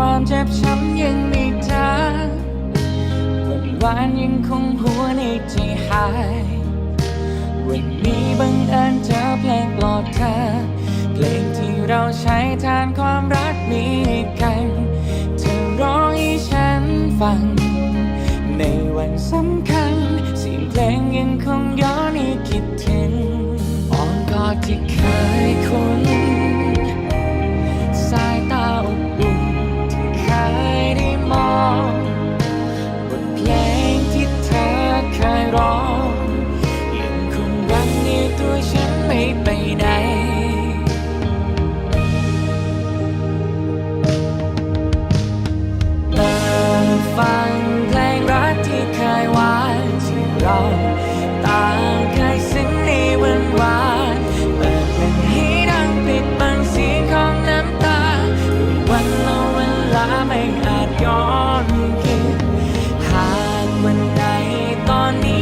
ความเจ็บช้ำยังไม่จางวันวานยังคงหัวในใจหาย วันนี้บังเอิญเจอเพลงปลอดเธอ เพลงที่เราใช้แทนความรักนี้กัน เธอร้องให้ฉันฟัง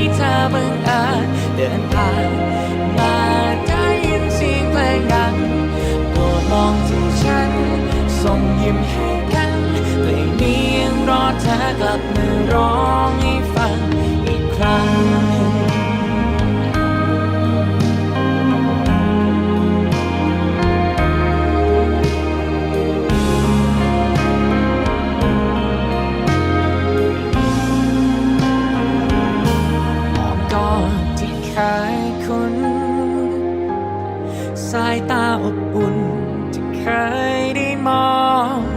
อนนี้เธอบังอาจเดินผ่านมาได้ยินเสียงเพลงดังโปรดมองที่ฉัน ส่งยิ้มให้กันเพลงนี้ยังรอเธอกลับมาร้อง สายตาอบอุ่นที่เคยได้มอง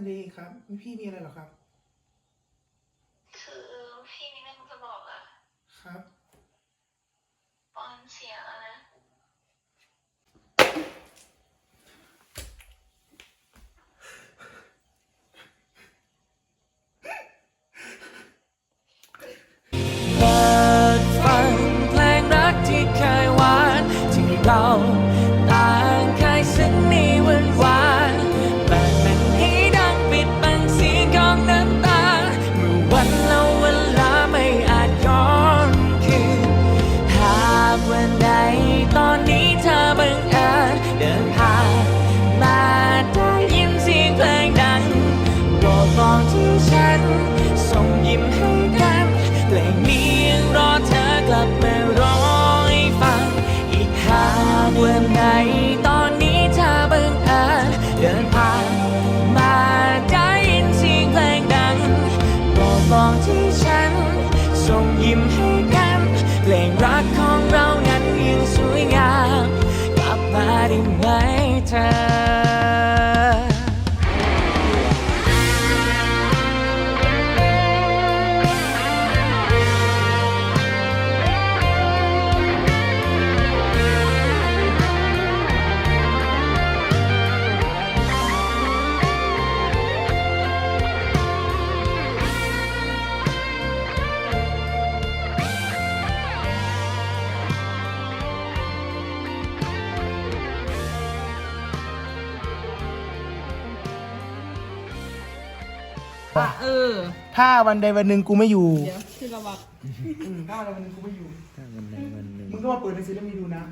ครับสวัสดีครับพี่มีอะไรเหรอครับ คือพี่มีเรื่องจะบอกอะครับปอนเสียแล้วนะเปิดฟังเพลงรักที่เคยหวานที่เรา เอะเออ ถ้าวันใดวันหนึ่งกูไม่อยู่เดี๋ยวคือระวังอืมถ้าวันใดวันหนึ่งกูไม่อยู่มึงก็มาเปิดหนังสือแล้วมีดูนะ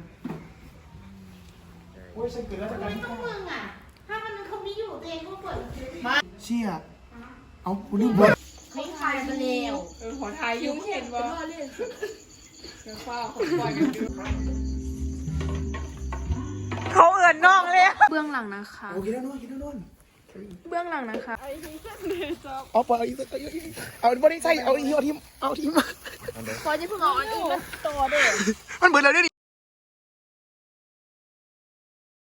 โอ้ยฉันเกิดราชการที่ต้องเก้ามึงอะ ถ้ามันเขาไม่อยู่ตัวเองก็เปิดหนังสือมาชี่ยเอากูลืมบทไม่ทายมาแล้วเออขอทายยุ่งเห็นว่าเล่นเดี๋ยวฟ้าขอปล่อยกันดูเขาเอื่นน้องเลยเบื้องหลังนะคะ โอเคแล้วนู่นโอเคแล้วนู่น เบื้องหลังนะคะเอาไปเอาไม่ได้ใช่เอาอีกเอาทีมเอาทีมขอจะเพิ่งเอาอันอื่นมาต่อเด้อมันเบิดแล้วเนี่ย